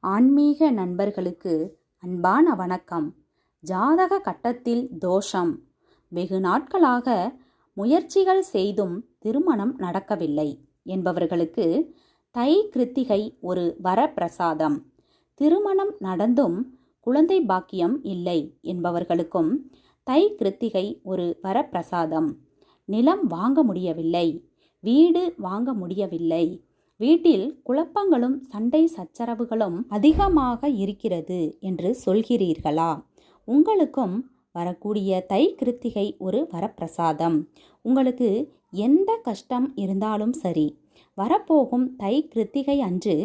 ஆன்மீக நண்பர்களுக்கு அன்பான வணக்கம். ஜாதக கட்டத்தில் தோஷம். வெகு நாட்களாக முயற்சிகள் செய்தும் திருமணம் நடக்கவில்லை என்பவர்களுக்கு தை கிருத்திகை ஒரு வரப்பிரசாதம். திருமணம் நடந்தும் குழந்தை பாக்கியம் இல்லை என்பவர்களுக்கும் தை கிருத்திகை ஒரு வரப்பிரசாதம். நிலம் வாங்க முடியவில்லை. வீடு வாங்க முடியவில்லை. வீட்டில் குழப்பங்களும் சண்டை சச்சரவுகளும் அதிகமாக இருக்கிறது என்று சொல்கிறீர்களா? உங்களுக்கும் வரக்கூடிய தை கிருத்திகை ஒரு வரப்பிரசாதம். உங்களுக்கு எந்த கஷ்டம் இருந்தாலும் சரி வரப்போகும் தை கிருத்திகை அன்று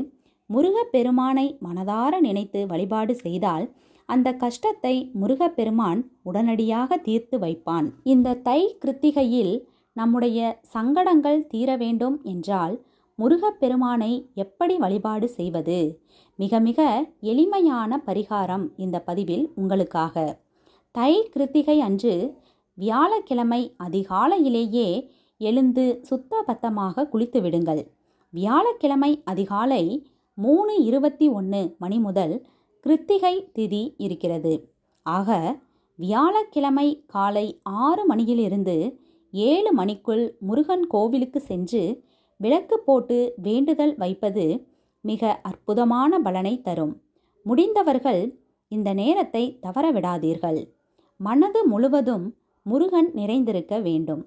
முருகப்பெருமானை மனதார நினைத்து வழிபாடு செய்தால் அந்த கஷ்டத்தை முருகப்பெருமான் உடனடியாக தீர்த்து வைப்பான். இந்த தை கிருத்திகையில் நம்முடைய சங்கடங்கள் தீர வேண்டும் என்றால் முருகப்பெருமானை எப்படி வழிபாடு செய்வது? மிக மிக எளிமையான பரிகாரம் இந்த பதிவில் உங்களுக்காக. தை கிருத்திகை அன்று வியாழக்கிழமை அதிகாலையிலேயே எழுந்து சுத்தபத்தமாக குளித்து விடுங்கள். வியாழக்கிழமை அதிகாலை மூணு இருபத்தி ஒன்று மணி முதல் கிருத்திகை திதி இருக்கிறது. ஆக வியாழக்கிழமை காலை ஆறு மணியிலிருந்து ஏழு மணிக்குள் முருகன் கோவிலுக்கு சென்று விளக்கு போட்டு வேண்டுதல் வைப்பது மிக அற்புதமான பலனை தரும். முடிந்தவர்கள் இந்த நேரத்தை தவறவிடாதீர்கள். மனது முழுவதும் முருகன் நிறைந்திருக்க வேண்டும்.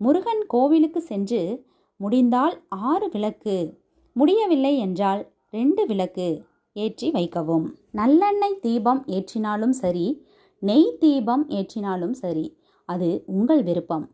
முருகன் கோவிலுக்கு சென்று முடிந்தால் ஆறு விளக்கு முடியவில்லை என்றால் ரெண்டு விளக்கு ஏற்றி வைக்கவும். நல்லெண்ணெய் தீபம் ஏற்றினாலும் சரி நெய் தீபம் ஏற்றினாலும் சரி அது உங்கள் விருப்பம்.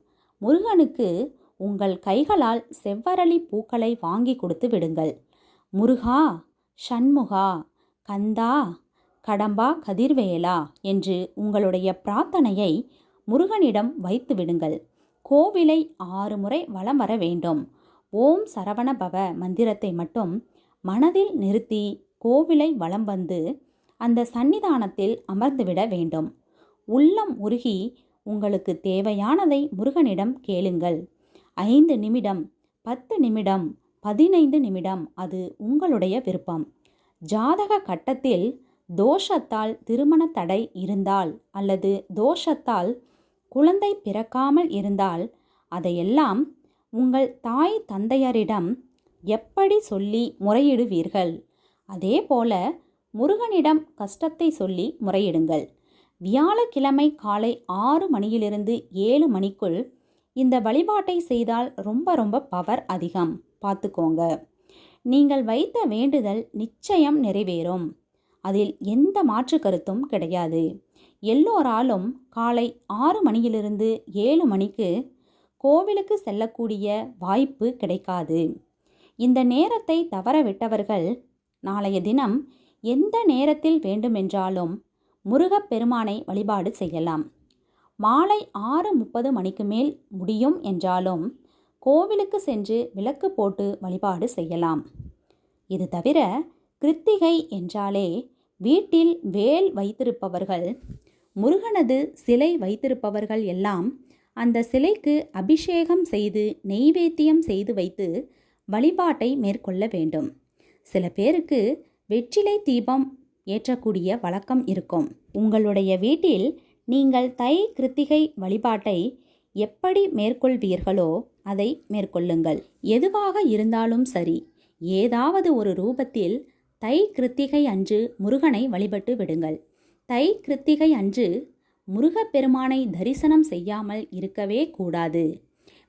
முருகனுக்கு உங்கள் கைகளால் செவ்வரளி பூக்களை வாங்கி கொடுத்து விடுங்கள். முருகா ஷண்முகா கந்தா கடம்பா கதிர்வேலா என்று உங்களுடைய பிரார்த்தனையை முருகனிடம் வைத்து விடுங்கள். கோவிலை ஆறு முறை வலம் வர வேண்டும். ஓம் சரவண பவ மந்திரத்தை மட்டும் மனதில் நிறுத்தி கோவிலை வலம் வந்து அந்த சன்னிதானத்தில் அமர்ந்துவிட வேண்டும். உள்ளம் உருகி உங்களுக்கு தேவையானதை முருகனிடம் கேளுங்கள். ஐந்து நிமிடம் பத்து நிமிடம் பதினைந்து நிமிடம் அது உங்களுடைய விருப்பம். ஜாதக கட்டத்தில் தோஷத்தால் திருமண தடை இருந்தால் அல்லது தோஷத்தால் குழந்தை பிறக்காமல் இருந்தால் அதையெல்லாம் உங்கள் தாய் தந்தையரிடம் எப்படி சொல்லி முறையிடுவீர்கள்? அதே போல முருகனிடம் கஷ்டத்தை சொல்லி முறையிடுங்கள். வியாழக்கிழமை காலை ஆறு மணியிலிருந்து ஏழு மணிக்குள் இந்த வழிபாட்டை செய்தால் ரொம்ப ரொம்ப பவர் அதிகம். பார்த்துக்கோங்க. நீங்கள் வைத்த வேண்டுதல் நிச்சயம் நிறைவேறும். அதில் எந்த மாற்று கருத்தும் கிடையாது. எல்லோராலும் காலை ஆறு மணியிலிருந்து ஏழு மணிக்கு கோவிலுக்கு செல்லக்கூடிய வாய்ப்பு கிடைக்காது. இந்த நேரத்தை தவறவிட்டவர்கள் நாளைய தினம் எந்த நேரத்தில் வேண்டுமென்றாலும் முருகப்பெருமானை வழிபாடு செய்யலாம். மாலை ஆறு முப்பது மணிக்கு மேல் முடியும் என்றாலும் கோவிலுக்கு சென்று விளக்கு போட்டு வழிபாடு செய்யலாம். இது தவிர கிருத்திகை என்றாலே வீட்டில் வேல் வைத்திருப்பவர்கள் முருகனது சிலை வைத்திருப்பவர்கள் எல்லாம் அந்த சிலைக்கு அபிஷேகம் செய்து நெய்வேத்தியம் செய்து வைத்து வழிபாட்டை மேற்கொள்ள வேண்டும். சில பேருக்கு வெற்றிலை தீபம் ஏற்றக்கூடிய வழக்கம் இருக்கும். உங்களுடைய வீட்டில் நீங்கள் தை கிருத்திகை வழிபாட்டை எப்படி மேற்கொள்வீர்களோ அதை மேற்கொள்ளுங்கள். எதுவாக இருந்தாலும் சரி ஏதாவது ஒரு ரூபத்தில் தை கிருத்திகை அன்று முருகனை வழிபட்டு விடுங்கள். தை கிருத்திகை அன்று முருகப்பெருமானை தரிசனம் செய்யாமல் இருக்கவே கூடாது.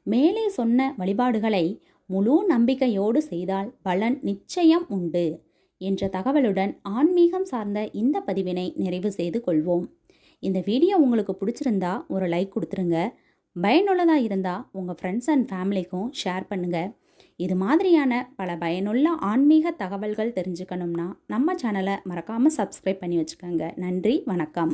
மேலே சொன்ன வழிபாடுகளை முழு நம்பிக்கையோடு செய்தால் பலன் நிச்சயம் உண்டு என்ற தகவலுடன் ஆன்மீகம் சார்ந்த இந்த பதிவினை நிறைவு செய்து கொள்வோம். இந்த வீடியோ உங்களுக்கு பிடிச்சிருந்தா ஒரு லைக் கொடுத்துருங்க. பயனுள்ளதாக இருந்தால் உங்கள் ஃப்ரெண்ட்ஸ் அண்ட் ஃபேமிலிக்கும் ஷேர் பண்ணுங்கள் இது மாதிரியான பல பயனுள்ள ஆன்மீக தகவல்கள் தெரிஞ்சுக்கணும்னா நம்ம சேனலை மறக்காமல் சப்ஸ்கிரைப் பண்ணி வச்சுக்கோங்க. நன்றி வணக்கம்.